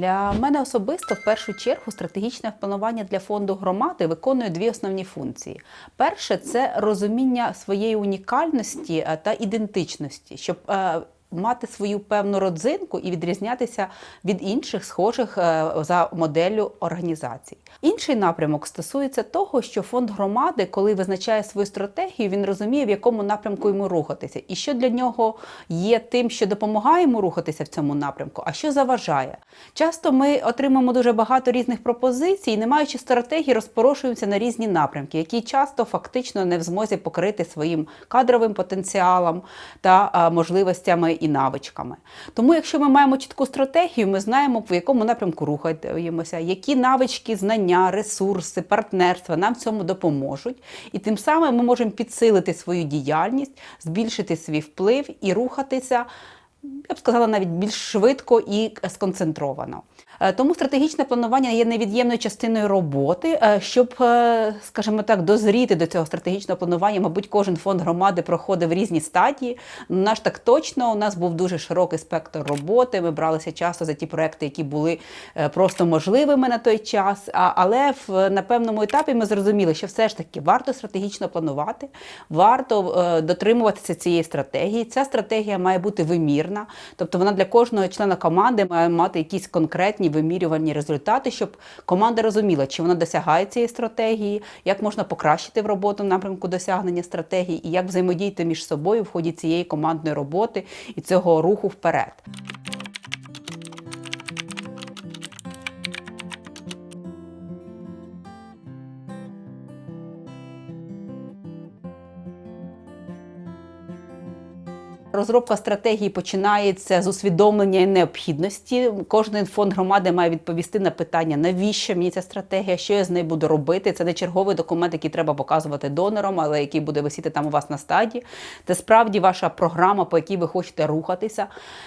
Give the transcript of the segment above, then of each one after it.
Для мене особисто в першу чергу стратегічне планування для фонду громади виконує дві основні функції. Перше це розуміння своєї унікальності е, та ідентичності, щоб е, мати свою певну родзинку і відрізнятися від інших схожих е, за моделлю організацій. Інший напрямок стосується того, що фонд громади, коли визначає свою стратегію, він розуміє, в якому напрямку йому рухатися, і що для нього є тим, що допомагає йому рухатися в цьому напрямку, а що заважає. Часто ми отримуємо дуже багато різних пропозицій, і не маючи стратегії, розпорошуємося на різні напрямки, які часто фактично не в змозі покрити своїм кадровим потенціалом та можливостями і навичками. Тому, якщо ми маємо чітку стратегію, ми знаємо, в якому напрямку рухаємося, які навички, знання, ресурси, партнерства нам в цьому допоможуть. І тим самим ми можемо підсилити свою діяльність, збільшити свій вплив і рухатися. Я б сказала навіть більш швидко і сконцентровано. Е, Тому стратегічне планування є невід'ємною частиною роботи. Е, Щоб, е, скажімо так, дозріти до цього стратегічного планування, мабуть, кожен фонд громади проходив різні стадії. Наш так точно у нас був дуже широкий спектр роботи. Ми бралися часто за ті проекти, які були просто можливими на той час. Але в на певному етапі ми зрозуміли, що все ж таки варто стратегічно планувати, варто дотримуватися цієї стратегії. Ця стратегія має бути вимірна, тобто вона для кожного члена команди має мати якісь конкретні вимірювані результати, щоб команда розуміла, чи вона досягає цієї стратегії, як можна покращити в роботу в напрямку досягнення стратегії, і як взаємодіяти між собою в ході цієї командної роботи і цього руху вперед. Розробка стратегії починається з усвідомлення і необхідності. Кожен фонд громади має відповісти на питання, навіщо мені ця стратегія, що я з нею буду робити. Це не черговий документ, який треба показувати донорам, але який буде висіти там у вас на стаді. Це справді ваша програма, по якій ви хочете рухатися.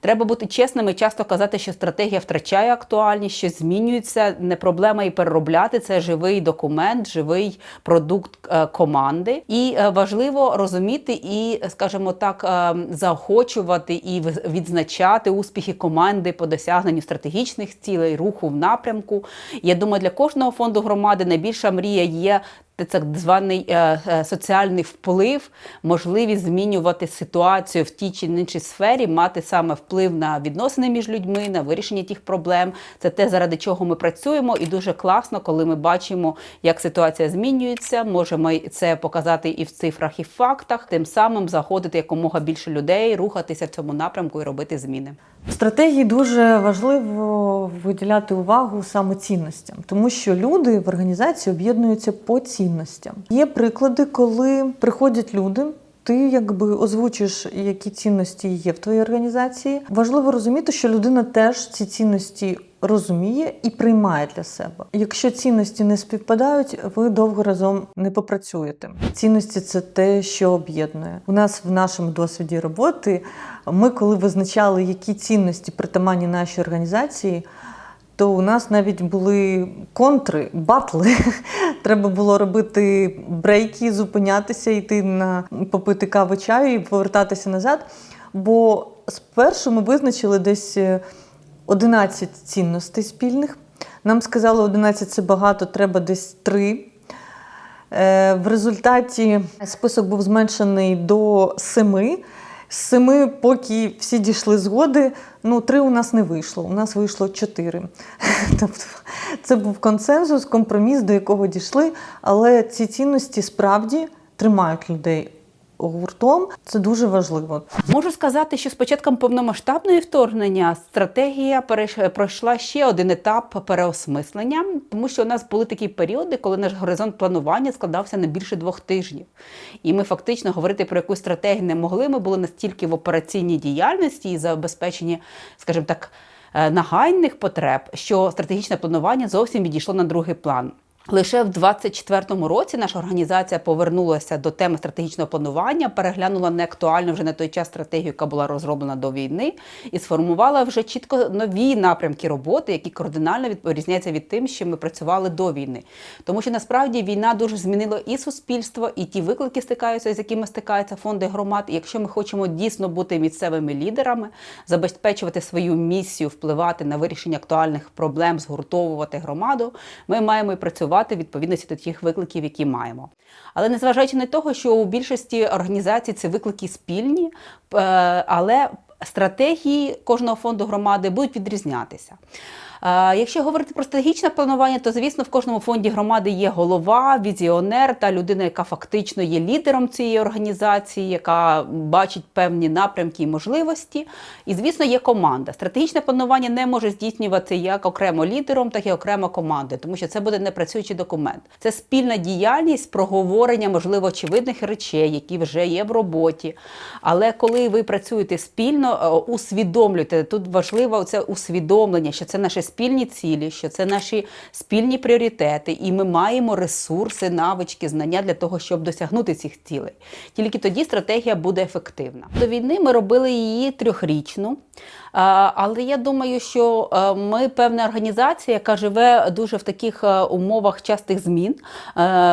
Треба бути чесними, часто казати, що стратегія втрачає актуальність, що змінюється. Не проблема і переробляти. Це живий документ, живий продукт е, команди. І е, важливо розуміти і, скажімо так, е, заохочувати і відзначати успіхи команди по досягненню стратегічних цілей, руху в напрямку. Я думаю, для кожного фонду громади найбільша мрія є. Так званий е, е, соціальний вплив, можливість змінювати ситуацію в тій чи іншій сфері, мати саме вплив на відносини між людьми, на вирішення тих проблем. Це те, заради чого ми працюємо, і дуже класно, коли ми бачимо, як ситуація змінюється. Можемо це показати і в цифрах, і в фактах. Тим самим заходити якомога більше людей, рухатися в цьому напрямку і робити зміни. В стратегії дуже важливо виділяти увагу саме цінностям, тому що люди в організації об'єднуються по цінностям. Є приклади, коли приходять люди. Ти якби озвучиш, які цінності є в твоїй організації. Важливо розуміти, що людина теж ці цінності розуміє і приймає для себе. Якщо цінності не співпадають, ви довго разом не попрацюєте. Цінності це те, що об'єднує. У нас в нашому досвіді роботи ми, коли визначали, які цінності притаманні нашій організації. То у нас навіть були контри, батли. Треба було робити брейки, зупинятися, йти на попити кави чаю і повертатися назад. Бо спершу ми визначили десь е, 11 цінностей спільних. Нам сказали, 11 це багато, треба десь 3. Е, В результаті список був зменшений до 7. З семи, поки всі дійшли згоди, ну три у нас не вийшло. У нас вийшло чотири. Тобто це був консенсус, компроміс, до якого дійшли. Але ці цінності справді тримають людей гуртом. Це дуже важливо. Можу сказати, що з початком повномасштабної вторгнення стратегія пройшла ще один етап переосмислення, тому що у нас були такі періоди, коли наш горизонт планування складався на більше двох тижнів. І ми фактично говорити про якусь стратегію не могли. Ми були настільки в операційній діяльності і забезпеченні, скажімо так, е, нагальних потреб, що стратегічне планування зовсім відійшло на другий план. Лише в 24-му році наша організація повернулася до теми стратегічного планування, переглянула неактуальну вже на той час стратегію, яка була розроблена до війни, і сформувала вже чітко нові напрямки роботи, які кардинально відрізняються від тим, що ми працювали до війни. Тому що насправді війна дуже змінила і суспільство, і ті виклики стикаються, з якими стикаються фонди громад. І якщо ми хочемо дійсно бути місцевими лідерами, забезпечувати свою місію, впливати на вирішення актуальних проблем, згуртовувати громаду, ми маємо і працювати в відповідності до тих викликів, які маємо. Але незважаючи на того, що у більшості організацій ці виклики спільні, е, але стратегії кожного фонду громади будуть відрізнятися. Якщо говорити про стратегічне планування, то звісно в кожному фонді громади є голова, візіонер та людина, яка фактично є лідером цієї організації, яка бачить певні напрямки і можливості. І звісно, є команда. Стратегічне планування не може здійснюватися як окремо лідером, так і окремо командою, тому що це буде непрацюючий документ. Це спільна діяльність проговорення, можливо, очевидних речей, які вже є в роботі. Але коли ви працюєте спільно, е, усвідомлюйте, тут важливо це усвідомлення, що це наші спільні цілі, що це наші спільні пріоритети, і ми маємо ресурси, навички, знання для того, щоб досягнути цих цілей. Тільки тоді стратегія буде ефективна. До війни ми робили її трьохрічну. Але я думаю, що ми певна організація, яка живе дуже в таких умовах частих змін.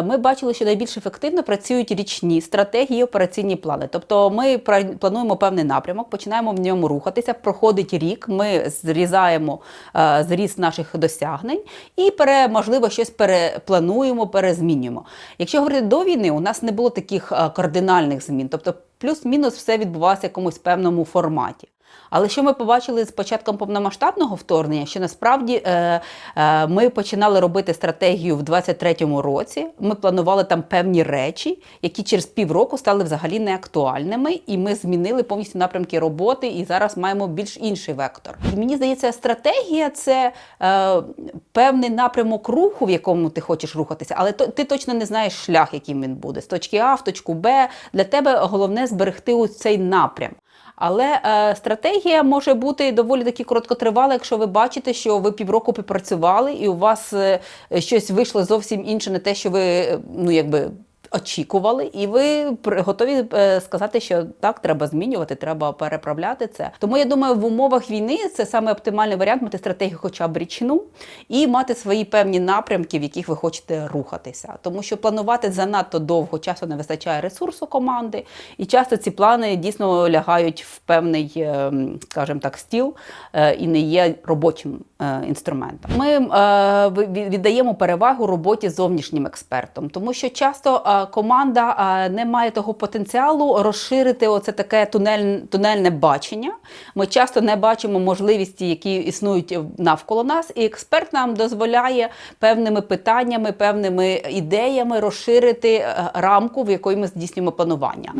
Ми бачили, що найбільш ефективно працюють річні стратегії, операційні плани. Тобто ми плануємо певний напрямок, починаємо в ньому рухатися. Проходить рік, ми зрізаємо е, зріз наших досягнень і пере, можливо щось переплануємо, перезмінюємо. Якщо говорити до війни, у нас не було таких е, кардинальних змін, тобто плюс-мінус все відбувалося в якомусь певному форматі. Але що ми побачили з початком повномасштабного вторгнення, що насправді е, е, ми починали робити стратегію в 23-му році. Ми планували там певні речі, які через півроку стали взагалі неактуальними, і ми змінили повністю напрямки роботи, і зараз маємо більш інший вектор. І мені здається, стратегія це е, певний напрямок руху, в якому ти хочеш рухатися, але то, ти точно не знаєш шлях, яким він буде. З точки А в точку Б. Для тебе головне зберегти ось цей напрям. Але е, стратегія може бути доволі таки короткотривала, якщо ви бачите, що ви півроку попрацювали, і у вас е, щось вийшло зовсім інше, не те, що ви е, ну якби. Очікували, і ви готові е, сказати, що так треба змінювати, треба переправляти це. Тому я думаю, в умовах війни це саме оптимальний варіант мати стратегію, хоча б річну, і мати свої певні напрямки, в яких ви хочете рухатися. Тому що планувати занадто довго часу не вистачає ресурсу команди, і часто ці плани дійсно лягають в певний, е, скажімо так, стіл е, і не є робочим інструментом. Ми віддаємо перевагу роботі з зовнішнім експертом, тому що часто команда не має того потенціалу розширити оце таке тунель, тунельне бачення. Ми часто не бачимо можливості, які існують навколо нас, і експерт нам дозволяє певними питаннями, певними ідеями розширити е, рамку, в якої ми здійснюємо планування.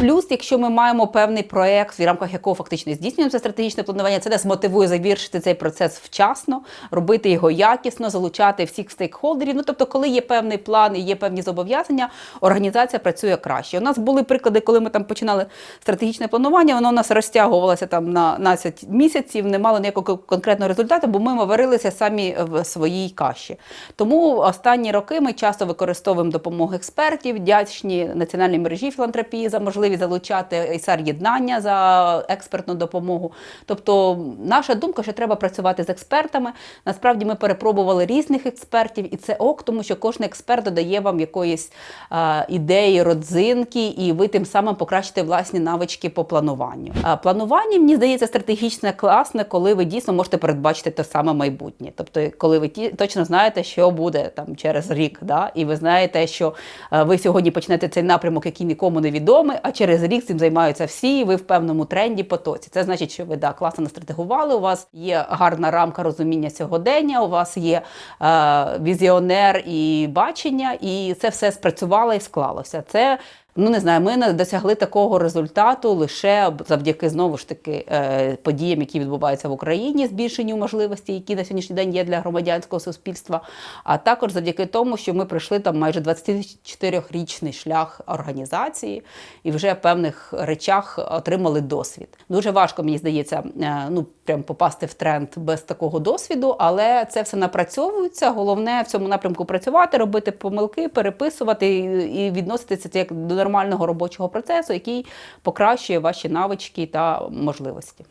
Плюс, якщо ми маємо певний проект, в рамках якого фактично здійснюємо це стратегічне планування, це нас мотивує завершити цей процес вчасно, робити його якісно, залучати всіх стейкхолдерів. Ну тобто, коли є певний план і є певні зобов'язання, організація працює краще. У нас були приклади, коли ми там починали стратегічне планування, воно у нас розтягувалося там на 12 місяців, не мало ніякого конкретного результату, бо ми варилися самі в своїй каші. Тому останні роки ми часто використовуємо допомогу експертів, вдячні національній мережі філантропії за можливість залучати ісар єднання за експертну допомогу. Тобто, наша думка, що треба працювати з експертами. Насправді ми перепробували різних експертів, і це ок, тому що кожен експерт додає вам якоїсь е, ідеї, родзинки, і ви тим самим покращите власні навички по плануванню. Е, планування, мені здається, стратегічне класне, коли ви дійсно можете передбачити те саме майбутнє. Тобто, коли ви ті, точно знаєте, що буде там через рік, да? і ви знаєте, що е, ви сьогодні почнете цей напрямок, який нікому не відомий, а через рік цим займаються всі, і ви в певному тренді потоці. Це значить, що ви да, класно настратегували, у вас є гарна рамка розуміння сьогодення, у вас є е, візіонер і бачення, і це все спрацювало і склалося. Це Ну не знаю, ми досягли такого результату лише завдяки знову ж таки е, подіям, які відбуваються в Україні, збільшенню можливостей, які на сьогоднішній день є для громадянського суспільства. А також завдяки тому, що ми пройшли там майже 24-річний шлях організації і вже в певних речах отримали досвід. Дуже важко, мені здається, е, ну прям попасти в тренд без такого досвіду, але це все напрацьовується. Головне в цьому напрямку працювати, робити помилки, переписувати і відноситися це як до нормального робочого процесу, який покращує ваші навички та можливості.